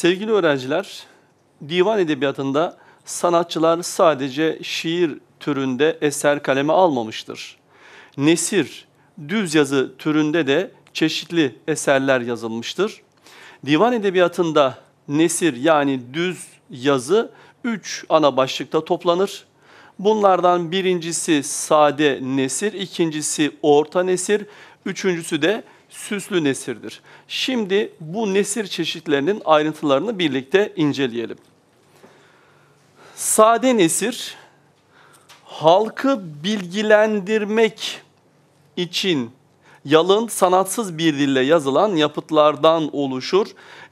Sevgili öğrenciler, divan edebiyatında sanatçılar sadece şiir türünde eser kaleme almamıştır. Nesir, düz yazı türünde de çeşitli eserler yazılmıştır. Divan edebiyatında nesir yani düz yazı üç ana başlıkta toplanır. Bunlardan birincisi sade nesir, ikincisi orta nesir, üçüncüsü de süslü nesirdir. Şimdi bu nesir çeşitlerinin ayrıntılarını birlikte inceleyelim. Sade nesir, halkı bilgilendirmek için yalın, sanatsız bir dille yazılan yapıtlardan oluşur.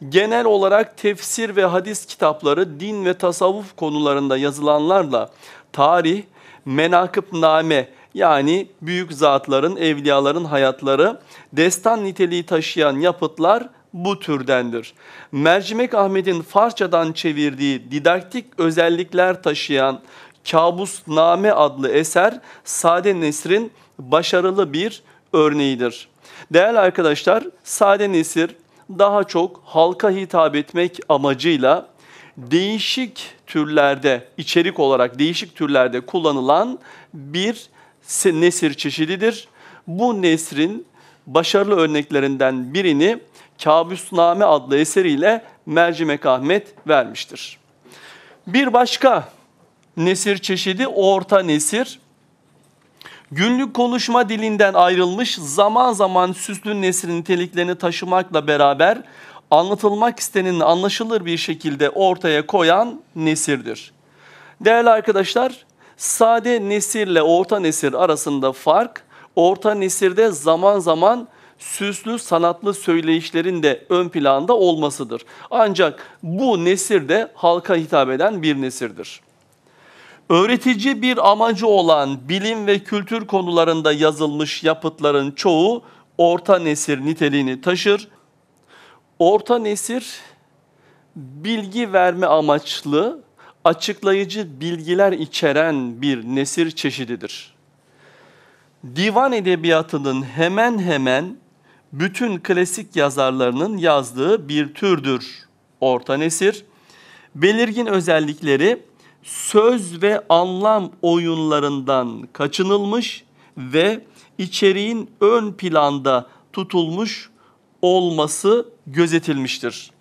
Genel olarak tefsir ve hadis kitapları, din ve tasavvuf konularında yazılanlarla tarih, menakıbname yani büyük zatların, evliyaların hayatları, destan niteliği taşıyan yapıtlar bu türdendir. Mercimek Ahmet'in Farsçadan çevirdiği didaktik özellikler taşıyan Kabusname adlı eser Sade Nesir'in başarılı bir örneğidir. Değerli arkadaşlar, Sade Nesir daha çok halka hitap etmek amacıyla değişik türlerde, içerik olarak değişik türlerde kullanılan bir nesir çeşididir. Bu nesrin başarılı örneklerinden birini Kabusname adlı eseriyle Mercimek Ahmet vermiştir. Bir başka nesir çeşidi orta nesir. Günlük konuşma dilinden ayrılmış zaman zaman süslü nesrin niteliklerini taşımakla beraber anlatılmak istenenin anlaşılır bir şekilde ortaya koyan nesirdir. Değerli arkadaşlar, sade nesirle orta nesir arasında fark, orta nesirde zaman zaman süslü sanatlı söyleyişlerin de ön planda olmasıdır. Ancak bu nesir de halka hitap eden bir nesirdir. Öğretici bir amacı olan bilim ve kültür konularında yazılmış yapıtların çoğu orta nesir niteliğini taşır. Orta nesir bilgi verme amaçlı, açıklayıcı bilgiler içeren bir nesir çeşididir. Divan edebiyatının hemen hemen bütün klasik yazarlarının yazdığı bir türdür orta nesir. Belirgin özellikleri söz ve anlam oyunlarından kaçınılmış ve içeriğin ön planda tutulmuş olması gözetilmiştir.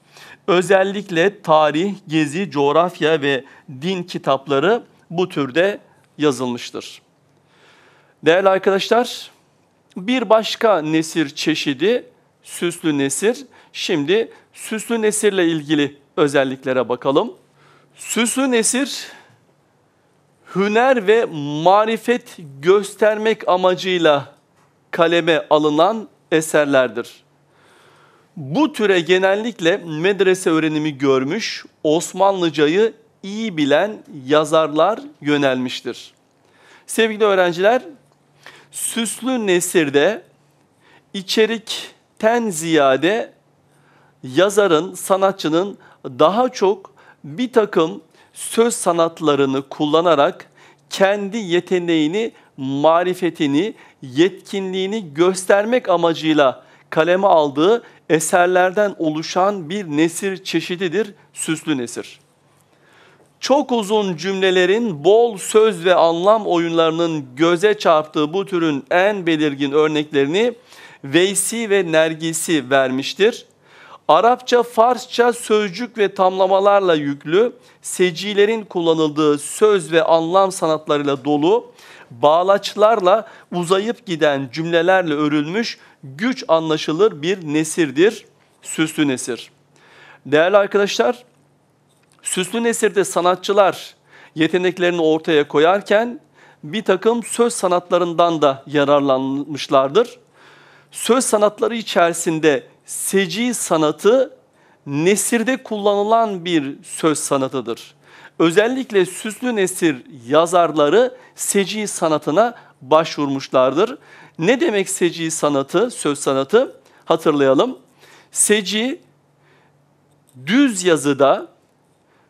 Özellikle tarih, gezi, coğrafya ve din kitapları bu türde yazılmıştır. Değerli arkadaşlar, bir başka nesir çeşidi süslü nesir. Şimdi süslü nesirle ilgili özelliklere bakalım. Süslü nesir hüner ve marifet göstermek amacıyla kaleme alınan eserlerdir. Bu türe genellikle medrese öğrenimi görmüş, Osmanlıcayı iyi bilen yazarlar yönelmiştir. Sevgili öğrenciler, süslü nesirde içerikten ziyade yazarın, sanatçının daha çok bir takım söz sanatlarını kullanarak kendi yeteneğini, marifetini, yetkinliğini göstermek amacıyla kaleme aldığı eserlerden oluşan bir nesir çeşididir süslü nesir. Çok uzun cümlelerin bol söz ve anlam oyunlarının göze çarptığı bu türün en belirgin örneklerini Veysi ve Nergisi vermiştir. Arapça, Farsça sözcük ve tamlamalarla yüklü, secilerin kullanıldığı söz ve anlam sanatlarıyla dolu, bağlaçlarla uzayıp giden cümlelerle örülmüş güç anlaşılır bir nesirdir, süslü nesir. Değerli arkadaşlar, süslü nesirde sanatçılar yeteneklerini ortaya koyarken bir takım söz sanatlarından da yararlanmışlardır. Söz sanatları içerisinde seci sanatı nesirde kullanılan bir söz sanatıdır. Özellikle süslü nesir yazarları seci sanatına başvurmuşlardır. Ne demek seci sanatı, söz sanatı? Hatırlayalım. Seci düz yazıda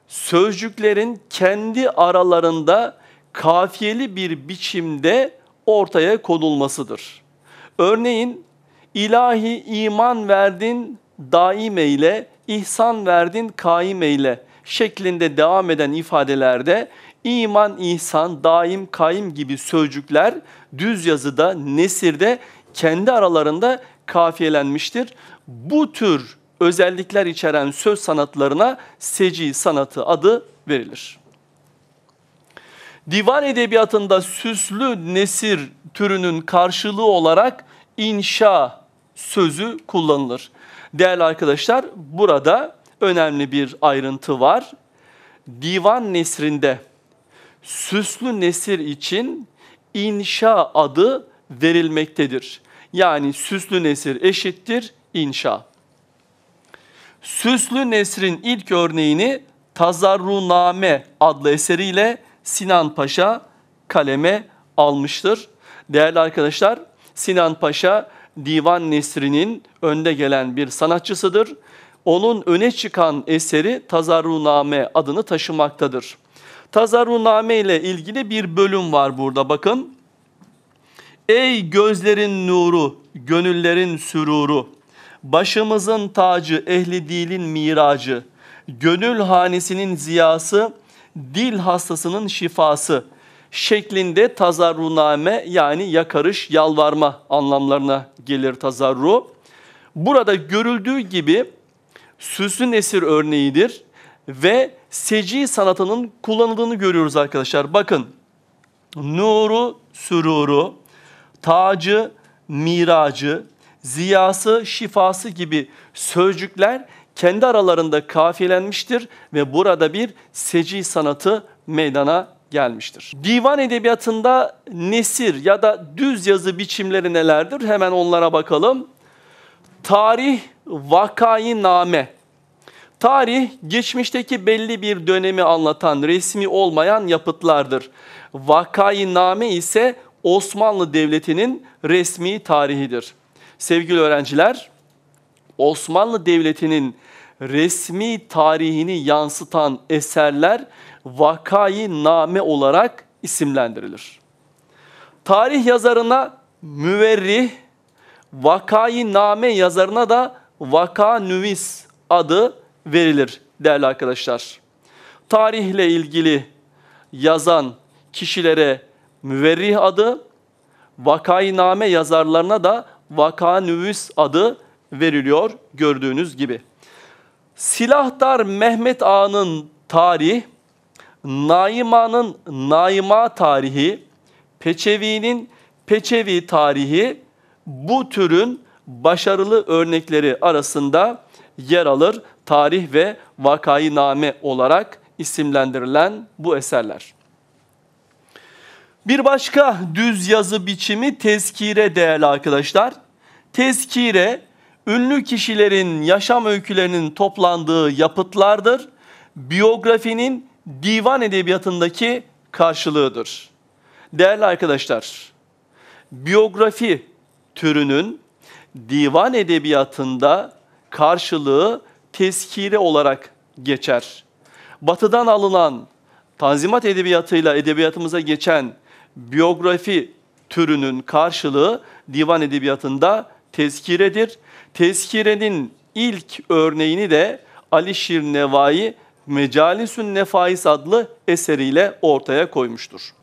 sözcüklerin kendi aralarında kafiyeli bir biçimde ortaya konulmasıdır. Örneğin ilahi iman verdin daime ile ihsan verdin kaim eyle şeklinde devam eden ifadelerde iman, ihsan, daim, kaim gibi sözcükler düz yazıda, nesirde kendi aralarında kafiyelenmiştir. Bu tür özellikler içeren söz sanatlarına seci sanatı adı verilir. Divan edebiyatında süslü nesir türünün karşılığı olarak inşa sözü kullanılır. Değerli arkadaşlar burada önemli bir ayrıntı var. Divan nesrinde süslü nesir için inşa adı verilmektedir. Yani süslü nesir eşittir inşa. Süslü Nesrin ilk örneğini Tazarruname adlı eseriyle Sinan Paşa kaleme almıştır. Değerli arkadaşlar, Sinan Paşa Divan Nesri'nin önde gelen bir sanatçısıdır. Onun öne çıkan eseri Tazarruname adını taşımaktadır. Tazarruname ile ilgili bir bölüm var burada bakın. Ey gözlerin nuru, gönüllerin süruru, başımızın tacı, ehli dilin miracı, gönül hanesinin ziyası, dil hastasının şifası şeklinde tazarruname yani yakarış, yalvarma anlamlarına gelir tazarru. Burada görüldüğü gibi süslü nesir örneğidir ve seci sanatının kullanıldığını görüyoruz arkadaşlar. Bakın nuru, süruru, tacı, miracı, ziyası, şifası gibi sözcükler kendi aralarında kafiyelenmiştir ve burada bir seci sanatı meydana gelmiştir. Divan edebiyatında nesir ya da düz yazı biçimleri nelerdir? Hemen onlara bakalım. Tarih, vakayı name. Tarih, geçmişteki belli bir dönemi anlatan resmi olmayan yapıtlardır. Vakayı name ise Osmanlı Devleti'nin resmi tarihidir. Sevgili öğrenciler, Osmanlı Devleti'nin resmi tarihini yansıtan eserler vakayı name olarak isimlendirilir. Tarih yazarına müverrih, vakayı name yazarına da vaka nüvis adı verilir değerli arkadaşlar. Tarihle ilgili yazan kişilere müverrih adı, vakayı name yazarlarına da vaka nüvis adı veriliyor gördüğünüz gibi. Silahdar Mehmet Ağa'nın tarih, Naima'nın Naima tarihi, Peçevi'nin Peçevi tarihi bu türün başarılı örnekleri arasında yer alır. Tarih ve vakayı name olarak isimlendirilen bu eserler. Bir başka düz yazı biçimi tezkire değerli arkadaşlar. Tezkire ünlü kişilerin yaşam öykülerinin toplandığı yapıtlardır. Biyografinin divan edebiyatındaki karşılığıdır. Değerli arkadaşlar, biyografi türünün divan edebiyatında karşılığı tezkire olarak geçer. Batıdan alınan Tanzimat edebiyatıyla edebiyatımıza geçen biyografi türünün karşılığı divan edebiyatında tezkiredir. Tezkirenin ilk örneğini de Ali Şir Nevai Mecalisün Nefais adlı eseriyle ortaya koymuştur.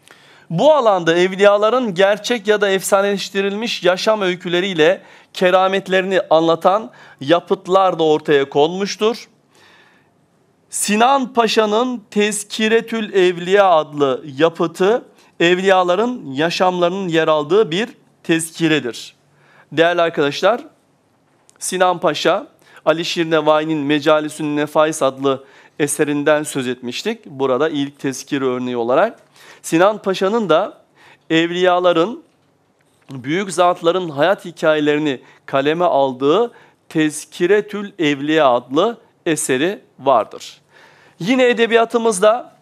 Bu alanda evliyaların gerçek ya da efsaneleştirilmiş yaşam öyküleriyle kerametlerini anlatan yapıtlar da ortaya konmuştur. Sinan Paşa'nın Tezkiretül Evliya adlı yapıtı evliyaların yaşamlarının yer aldığı bir tezkiredir. Değerli arkadaşlar, Sinan Paşa, Ali Şir Nevai'nin Mecalisün Nefais adlı eserinden söz etmiştik. Burada ilk tezkiri örneği olarak. Sinan Paşa'nın da evliyaların, büyük zatların hayat hikayelerini kaleme aldığı Tezkiretül Evliya adlı eseri vardır. Yine edebiyatımızda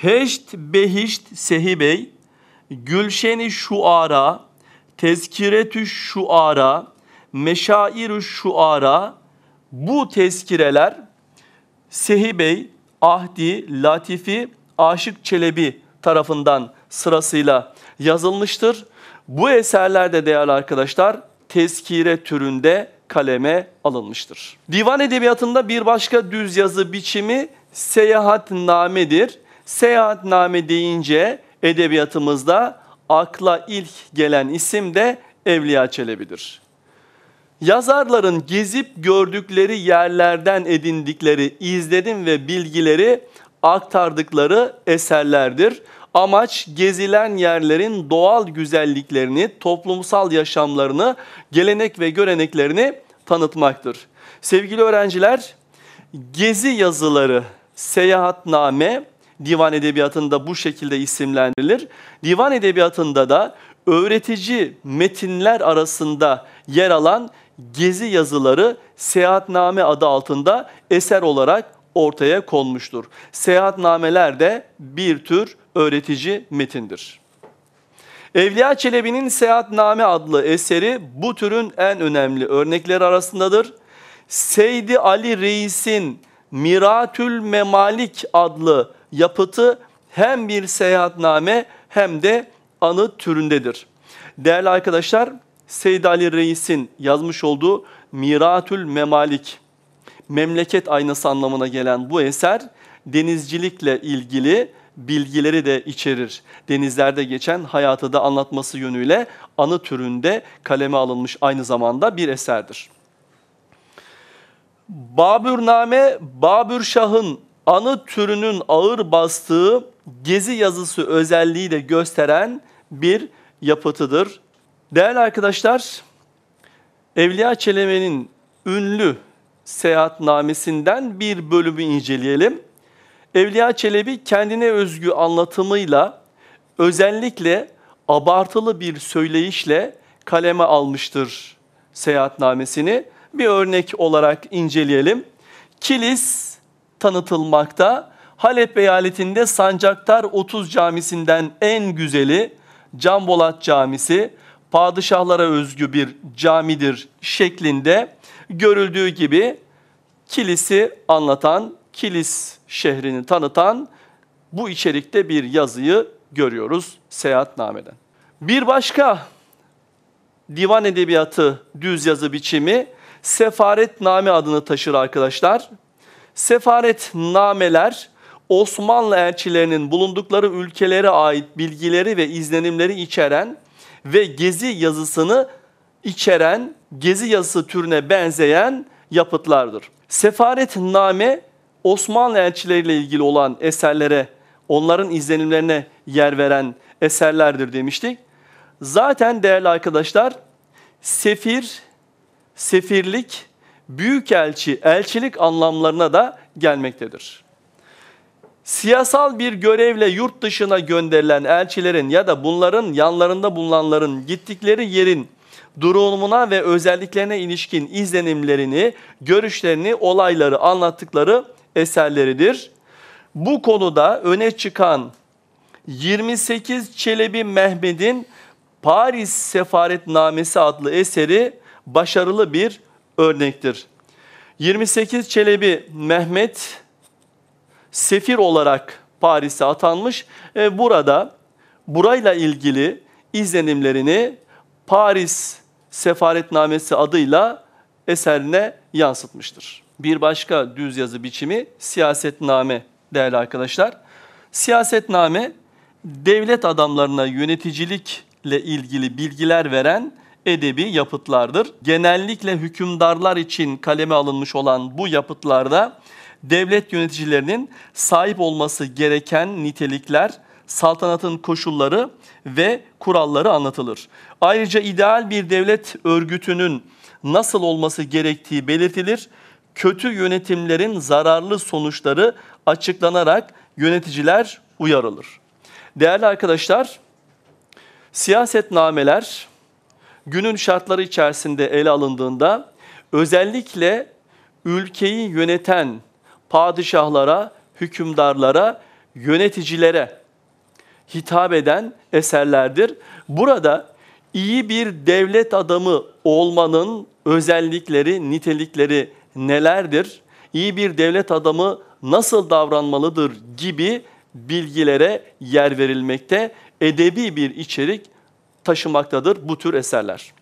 Heşt Behişt Sehibey, Gülşeni Şuara, Tezkiretü Şuara, Meşair Şuara bu tezkireler Sehibey, Ahdi, Latifi, Aşık Çelebi tarafından sırasıyla yazılmıştır. Bu eserlerde değerli arkadaşlar tezkire türünde kaleme alınmıştır. Divan edebiyatında bir başka düz yazı biçimi seyahatnamedir. Seyahatname deyince edebiyatımızda akla ilk gelen isim de Evliya Çelebi'dir. Yazarların gezip gördükleri yerlerden edindikleri izlenim ve bilgileri aktardıkları eserlerdir. Amaç gezilen yerlerin doğal güzelliklerini, toplumsal yaşamlarını, gelenek ve göreneklerini tanıtmaktır. Sevgili öğrenciler, gezi yazıları, seyahatname, divan edebiyatında bu şekilde isimlendirilir. Divan edebiyatında da öğretici metinler arasında yer alan gezi yazıları seyahatname adı altında eser olarak ortaya konmuştur. Seyahatnameler de bir tür öğretici metindir. Evliya Çelebi'nin Seyahatname adlı eseri bu türün en önemli örnekleri arasındadır. Seydi Ali Reis'in Miratül Memalik adlı yapıtı hem bir seyahatname hem de anı türündedir. Değerli arkadaşlar, Seyyid Ali Reis'in yazmış olduğu Miratül Memalik, memleket aynası anlamına gelen bu eser denizcilikle ilgili bilgileri de içerir. Denizlerde geçen hayatı da anlatması yönüyle anı türünde kaleme alınmış aynı zamanda bir eserdir. Babürname, Babür Şah'ın anı türünün ağır bastığı gezi yazısı özelliği de gösteren bir yapıtıdır. Değerli arkadaşlar, Evliya Çelebi'nin ünlü seyahatnamesinden bir bölümü inceleyelim. Evliya Çelebi kendine özgü anlatımıyla özellikle abartılı bir söyleyişle kaleme almıştır seyahatnamesini. Bir örnek olarak inceleyelim. Kilis tanıtılmakta. Halep eyaletinde Sancaktar 30 camisinden en güzeli Canbolat Camisi padişahlara özgü bir camidir şeklinde görüldüğü gibi kilisi anlatan, kilis şehrini tanıtan bu içerikte bir yazıyı görüyoruz seyahatnameden. Bir başka divan edebiyatı düz yazı biçimi sefaretname adını taşır arkadaşlar. Sefaretnameler Osmanlı elçilerinin bulundukları ülkelere ait bilgileri ve izlenimleri içeren ve gezi yazısını içeren, gezi yazısı türüne benzeyen yapıtlardır. Sefaretname Osmanlı elçileriyle ilgili olan eserlere, onların izlenimlerine yer veren eserlerdir demiştik. Zaten değerli arkadaşlar, sefir, sefirlik, büyükelçi, elçilik anlamlarına da gelmektedir. Siyasal bir görevle yurt dışına gönderilen elçilerin ya da bunların yanlarında bulunanların gittikleri yerin durumuna ve özelliklerine ilişkin izlenimlerini, görüşlerini, olayları anlattıkları eserleridir. Bu konuda öne çıkan 28 Çelebi Mehmet'in Paris Sefaretnamesi adlı eseri başarılı bir örnektir. 28 Çelebi Mehmet sefir olarak Paris'e atanmış. Burada burayla ilgili izlenimlerini Paris Sefaretnamesi adıyla eserine yansıtmıştır. Bir başka düz yazı biçimi siyasetname değerli arkadaşlar. Siyasetname devlet adamlarına yöneticilikle ilgili bilgiler veren edebi yapıtlardır. Genellikle hükümdarlar için kaleme alınmış olan bu yapıtlarda devlet yöneticilerinin sahip olması gereken nitelikler, saltanatın koşulları ve kuralları anlatılır. Ayrıca ideal bir devlet örgütünün nasıl olması gerektiği belirtilir. Kötü yönetimlerin zararlı sonuçları açıklanarak yöneticiler uyarılır. Değerli arkadaşlar, siyasetnameler günün şartları içerisinde ele alındığında özellikle ülkeyi yöneten padişahlara, hükümdarlara, yöneticilere hitap eden eserlerdir. Burada iyi bir devlet adamı olmanın özellikleri, nitelikleri nelerdir? İyi bir devlet adamı nasıl davranmalıdır gibi bilgilere yer verilmekte, edebi bir içerik taşımaktadır bu tür eserler.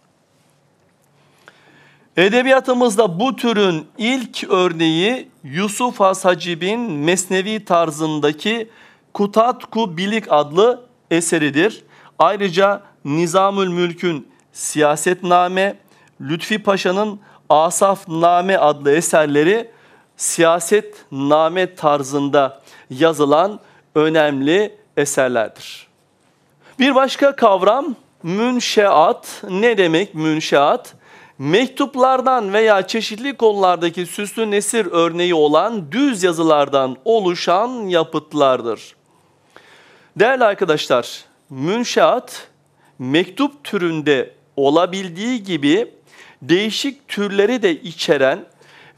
Edebiyatımızda bu türün ilk örneği Yusuf Has Hacib'in Mesnevi tarzındaki Kutatku Bilik adlı eseridir. Ayrıca Nizamül Mülk'ün Siyasetname, Lütfi Paşa'nın Asaf Name adlı eserleri siyasetname tarzında yazılan önemli eserlerdir. Bir başka kavram münşeat. Ne demek münşeat? Mektuplardan veya çeşitli konulardaki süslü nesir örneği olan düz yazılardan oluşan yapıtlardır. Değerli arkadaşlar, münşeat mektup türünde olabildiği gibi değişik türleri de içeren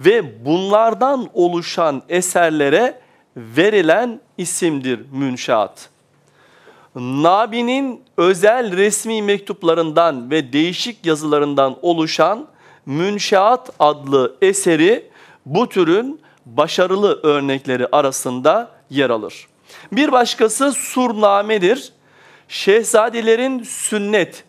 ve bunlardan oluşan eserlere verilen isimdir münşaat. Nabi'nin özel resmi mektuplarından ve değişik yazılarından oluşan Münşaat adlı eseri bu türün başarılı örnekleri arasında yer alır. Bir başkası Surname'dir. Şehzadelerin sünnet,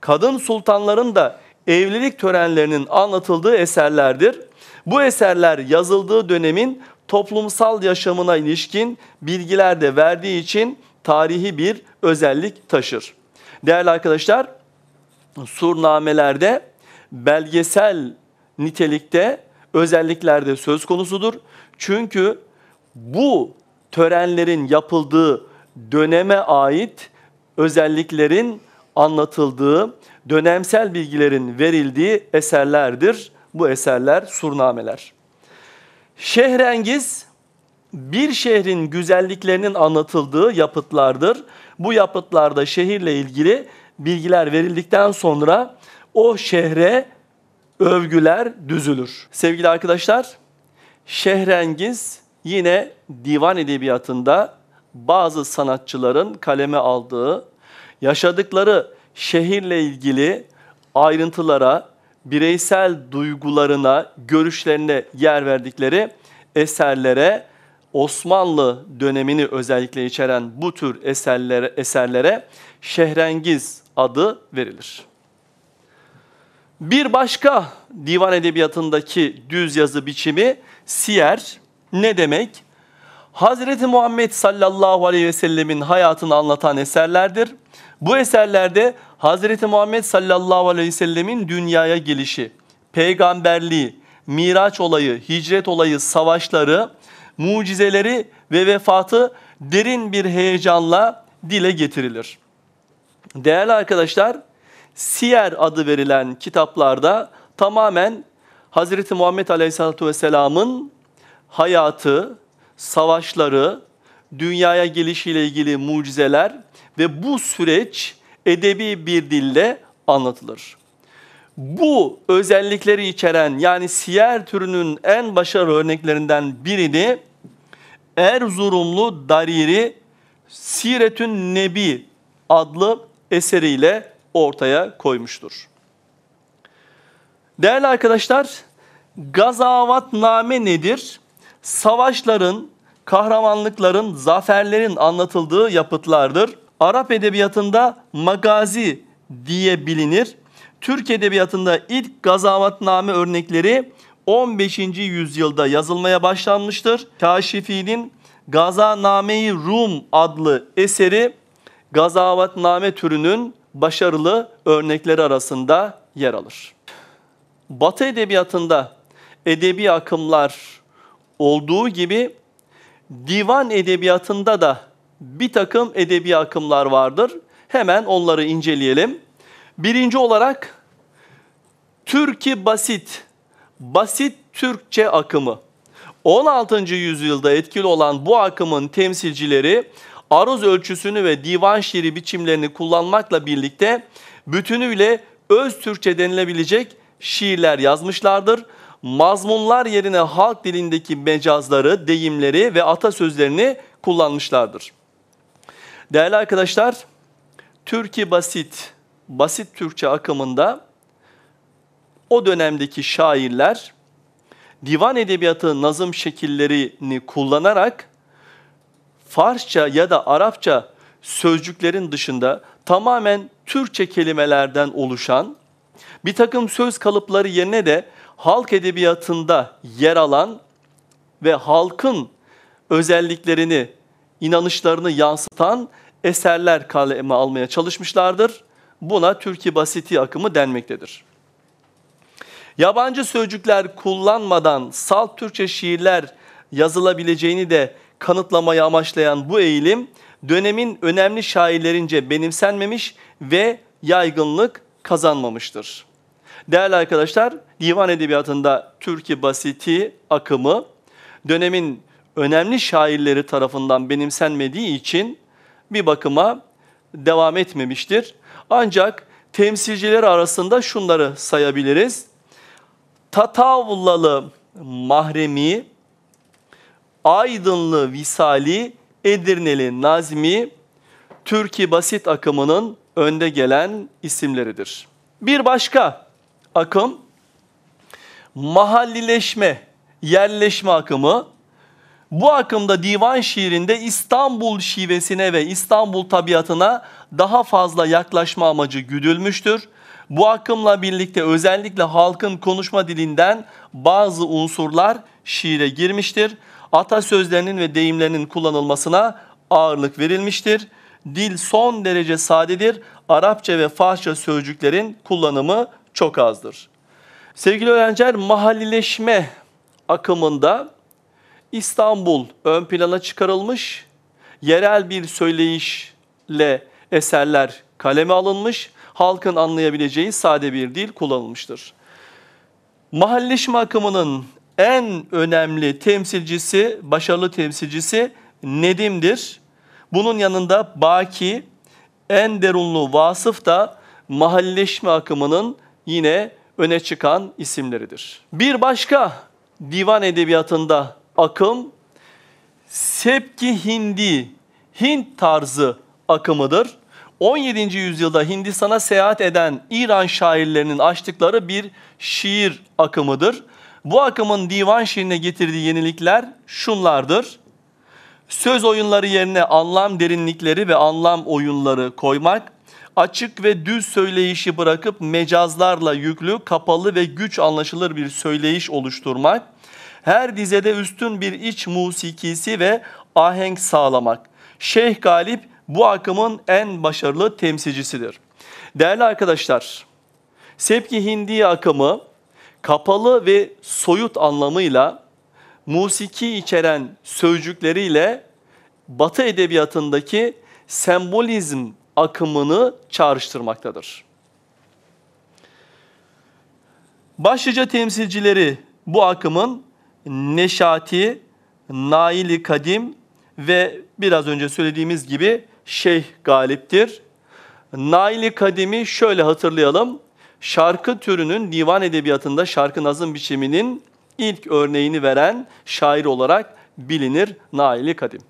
kadın sultanların da evlilik törenlerinin anlatıldığı eserlerdir. Bu eserler yazıldığı dönemin toplumsal yaşamına ilişkin bilgiler de verdiği için tarihi bir özellik taşır. Değerli arkadaşlar, surnamelerde belgesel nitelikte özelliklerde söz konusudur. Çünkü bu törenlerin yapıldığı döneme ait özelliklerin anlatıldığı, dönemsel bilgilerin verildiği eserlerdir. Bu eserler surnameler. Şehrengiz bir şehrin güzelliklerinin anlatıldığı yapıtlardır. Bu yapıtlarda şehirle ilgili bilgiler verildikten sonra o şehre övgüler düzülür. Sevgili arkadaşlar, Şehrengiz yine divan edebiyatında bazı sanatçıların kaleme aldığı, yaşadıkları şehirle ilgili ayrıntılara, bireysel duygularına, görüşlerine yer verdikleri eserlere Osmanlı dönemini özellikle içeren bu tür eserlere, eserlere Şehrengiz adı verilir. Bir başka divan edebiyatındaki düz yazı biçimi siyer. Ne demek? Hazreti Muhammed sallallahu aleyhi ve sellemin hayatını anlatan eserlerdir. Bu eserlerde Hazreti Muhammed sallallahu aleyhi ve sellemin dünyaya gelişi, peygamberliği, miraç olayı, hicret olayı, savaşları, mucizeleri ve vefatı derin bir heyecanla dile getirilir. Değerli arkadaşlar, Siyer adı verilen kitaplarda tamamen Hazreti Muhammed Aleyhisselatü Vesselam'ın hayatı, savaşları, dünyaya gelişiyle ilgili mucizeler ve bu süreç edebi bir dille anlatılır. Bu özellikleri içeren yani siyer türünün en başarılı örneklerinden birini Erzurumlu Dariri Siretün Nebi adlı eseriyle ortaya koymuştur. Değerli arkadaşlar, Gazavatname nedir? Savaşların, kahramanlıkların, zaferlerin anlatıldığı yapıtlardır. Arap edebiyatında magazi diye bilinir. Türk edebiyatında ilk gazavatname örnekleri 15. yüzyılda yazılmaya başlanmıştır. Kaşifi'nin Gazaname-i Rum adlı eseri gazavatname türünün başarılı örnekleri arasında yer alır. Batı edebiyatında edebi akımlar olduğu gibi divan edebiyatında da bir takım edebi akımlar vardır. Hemen onları inceleyelim. Birinci olarak Türkiye basit, basit Türkçe akımı. 16. yüzyılda etkili olan bu akımın temsilcileri aruz ölçüsünü ve divan şiiri biçimlerini kullanmakla birlikte bütünüyle öz Türkçe denilebilecek şiirler yazmışlardır. Mazmunlar yerine halk dilindeki mecazları, deyimleri ve atasözlerini kullanmışlardır. Değerli arkadaşlar, Türkiye basit, basit Türkçe akımında o dönemdeki şairler divan edebiyatı nazım şekillerini kullanarak Farsça ya da Arapça sözcüklerin dışında tamamen Türkçe kelimelerden oluşan Bir takım söz kalıpları yerine de halk edebiyatında yer alan ve halkın özelliklerini, inanışlarını yansıtan eserler kaleme almaya çalışmışlardır. Buna Türkiye Basiti akımı denmektedir. Yabancı sözcükler kullanmadan salt Türkçe şiirler yazılabileceğini de kanıtlamayı amaçlayan bu eğilim dönemin önemli şairlerince benimsenmemiş ve yaygınlık kazanmamıştır. Değerli arkadaşlar, divan edebiyatında Türkiye Basiti akımı dönemin önemli şairleri tarafından benimsenmediği için bir bakıma devam etmemiştir. Ancak temsilciler arasında şunları sayabiliriz. Tatavlalı Mahremi, Aydınlı Visali, Edirneli Nazmi, Türkiye Basit akımının önde gelen isimleridir. Bir başka akım mahallileşme, yerleşme akımı. Bu akımda divan şiirinde İstanbul şivesine ve İstanbul tabiatına daha fazla yaklaşma amacı güdülmüştür. Bu akımla birlikte özellikle halkın konuşma dilinden bazı unsurlar şiire girmiştir. Atasözlerinin ve deyimlerinin kullanılmasına ağırlık verilmiştir. Dil son derece sadedir. Arapça ve Farsça sözcüklerin kullanımı çok azdır. Sevgili öğrenciler mahallileşme akımında İstanbul ön plana çıkarılmış, yerel bir söyleyişle eserler kaleme alınmış, halkın anlayabileceği sade bir dil kullanılmıştır. Mahalleşme akımının en önemli temsilcisi, başarılı temsilcisi Nedim'dir. Bunun yanında Baki, en derunlu Vasıf da mahalleşme akımının yine öne çıkan isimleridir. Bir başka divan edebiyatında akım Sepki Hindi, Hint tarzı akımıdır. 17. yüzyılda Hindistan'a seyahat eden İran şairlerinin açtıkları bir şiir akımıdır. Bu akımın divan şiirine getirdiği yenilikler şunlardır. Söz oyunları yerine anlam derinlikleri ve anlam oyunları koymak, açık ve düz söyleyişi bırakıp mecazlarla yüklü, kapalı ve güç anlaşılır bir söyleyiş oluşturmak, her dizede üstün bir iç musikisi ve ahenk sağlamak. Şeyh Galip bu akımın en başarılı temsilcisidir. Değerli arkadaşlar, Sepki Hindi akımı kapalı ve soyut anlamıyla musiki içeren sözcükleriyle Batı edebiyatındaki sembolizm akımını çağrıştırmaktadır. Başlıca temsilcileri bu akımın Neşati, Naili Kadim ve biraz önce söylediğimiz gibi Şeyh Galip'tir. Naili Kadim'i şöyle hatırlayalım. Şarkı türünün divan edebiyatında şarkı nazım biçiminin ilk örneğini veren şair olarak bilinir Naili Kadim.